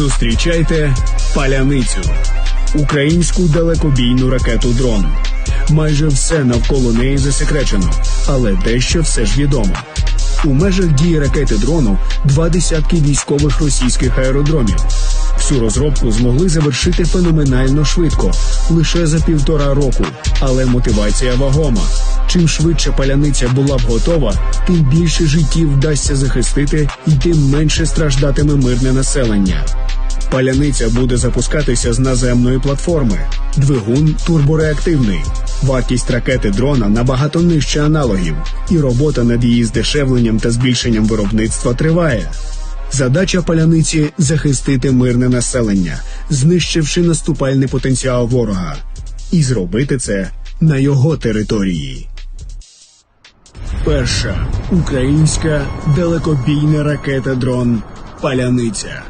Зустрічайте паляницю, українську далекобійну ракету дрон. Майже все навколо неї засекречено, але дещо все ж відомо. У межах дії ракети дрону два десятки військових російських аеродромів. Всю розробку змогли завершити феноменально швидко, лише за півтора року. Але мотивація вагома. Чим швидше паляниця була б готова, тим більше життів вдасться захистити і тим менше страждатиме мирне населення. Паляниця буде запускатися з наземної платформи. Двигун турбореактивний. Вартість ракети дрона набагато нижче аналогів, і робота над її здешевленням та збільшенням виробництва триває. Задача паляниці захистити мирне населення, знищивши наступальний потенціал ворога, і зробити це на його території. Перша українська далекобійна ракета дрон Паляниця.